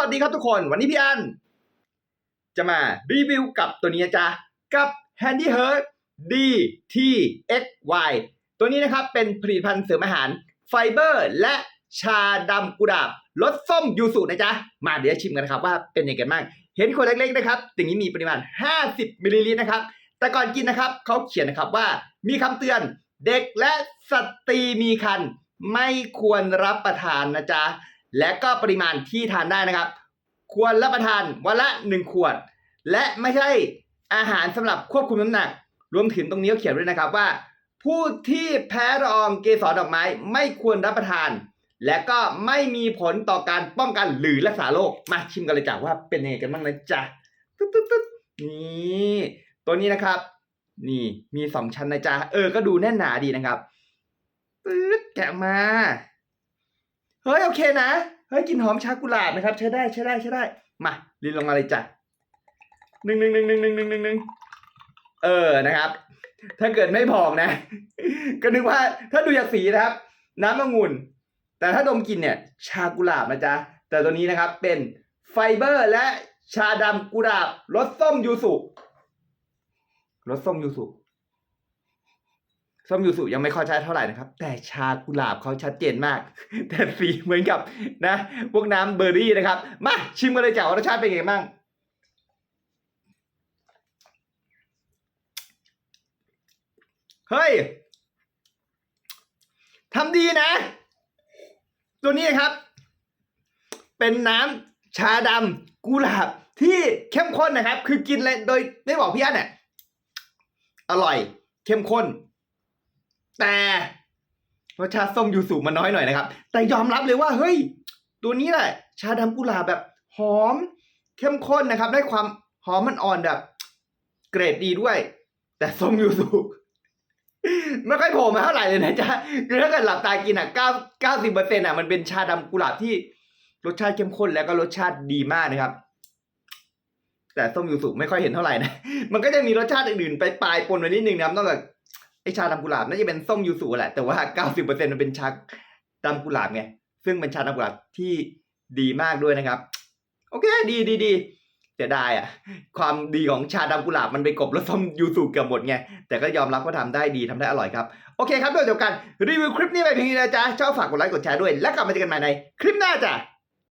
วัสดีครับทุกคน วันนี้พี่อัน จะมารีวิวกับตัวนี้นะจ๊ะกับ Handy Herd DTXY ตัวนี้นะครับเป็นผลิตภัณฑ์เสริมอาหารไฟเบอร์ และชาดำกุหลาบรสส้มยูสุนะจ๊ะ มาเดี๋ยวชิมกันนะครับว่าเป็นยังไงกันบ้าง เห็นขวดเล็กๆนะครับสิ่งนี้มีปริมาณ 50มิลลิลิตรนะครับ แต่ก่อนกินนะครับเขาเขียนนะครับว่ามีคำเตือนเด็กและสตรีมีครรภ์ไม่ควรรับประทานนะจ๊ะ และก็ปริมาณที่ทานได้นะครับ ควรรับประทานวันละ 1 ขวด และไม่ใช่อาหารสำหรับควบคุมน้ำหนัก รวมถึงตรงนี้เขียนด้วยนะครับว่า ผู้ที่แพ้ละอองเกสรดอกไม้ไม่ควรรับประทาน และก็ไม่มีผลต่อการป้องกันหรือรักษาโรคมาชิมกันเลยจ้ะว่าเป็นยังไงกันบ้างนะจ๊ะตึ๊ดตึ๊ดตึ๊ดนี่ตัวนี้นะครับ นี่มีสองชั้นนะจ๊ะเออก็ดูแน่นหนาดีนะครับตึ๊ดแกะมา เฮ้ยโอเคนะ เฮ้ยกลินหอมชากุหลาบนะครับ ใช้ได้ใช้ได้ใช้ได้ มาลินลงมาเลยจ้ะหนึ่งหนึ่งหนึ่งหนึ่งหนึ่งหนึ่งหนึ่งหนึ่งเออนะครับ ถ้าเกิดไม่บอกนะ ก็นึกว่าถ้าดูจากสีนะครับ น้ำองุ่น แต่ถ้าดมกลินเนี่ย ชากุหลาบนะจ๊ะแต่ตัวนี้นะครับเป็นไฟเบอร์และชาดำกุหลาบรสส้มยูสุรสส้มยูสุ ส้มยูสุยังไม่ค่อยชัดเท่าไหร่นะครับ แต่ชากุหลาบเขาชัดเจนมาก แต่สีเหมือนกับนะ พวกน้ำเบอร์รี่นะครับ มาชิมกันเลยจ้ะว่ารสชาติเป็นไงบ้างเฮ้ยทำดีนะ ตัวนี้นะครับ เป็นน้ำชาดำกุหลาบที่เข้มข้นนะครับ คือกินเลยโดยไม่บอกพี่อันเนี่ยอร่อย เข้มข้น แต่รสชาติส้มยูสุมันน้อยหน่อยนะครับ แต่ยอมรับเลยว่าเฮ้ย ตัวนี้แหละ ชาดำกุหลาบแบบหอม เข้มข้นนะครับ ได้ความหอมมันอ่อนแบบ เกรดดีด้วย แต่ส้มยูสุไม่ค่อยโผล่มาเท่าไหร่เลยนะจ๊ะคือถ้าเกิดหลับตากินอะเก้าเก้าสิบเปอร์เซ็นต์อะมันเป็นชาดำกุหลาบที่รสชาติเข้มข้นแล้วก็รสชาติดีมากนะครับ แต่ส้มยูสุไม่ค่อยเห็นเท่าไหร่นะ มันก็จะมีรสชาติอื่นๆไปปลายปนไว้นิดนึงนะครับนอกจาก ไอชาดำกุหลาบน่าจะเป็นส้มยูสุแหละ แต่ว่าเก้าสิบเปอร์เซ็นต์มันเป็นชาดำกุหลาบไง ซึ่งเป็นชาดำกุหลาบที่ดีมากด้วยนะครับ โอเค ดีดีดีเสียดายอะความดีของชาดำกุหลาบมันไปกบรสส้มยูสุเกือบหมดไง แต่ก็ยอมรับว่าทำได้ดีทำได้อร่อยครับ โอเคครับโดยเดียวกันรีวิวคลิปนี้ไปเพียงนี้นะจ๊ะชอบฝากกดไลค์กดแชร์ด้วย แล้วกลับมาเจอกันใหม่ในคลิปหน้าจ้ะ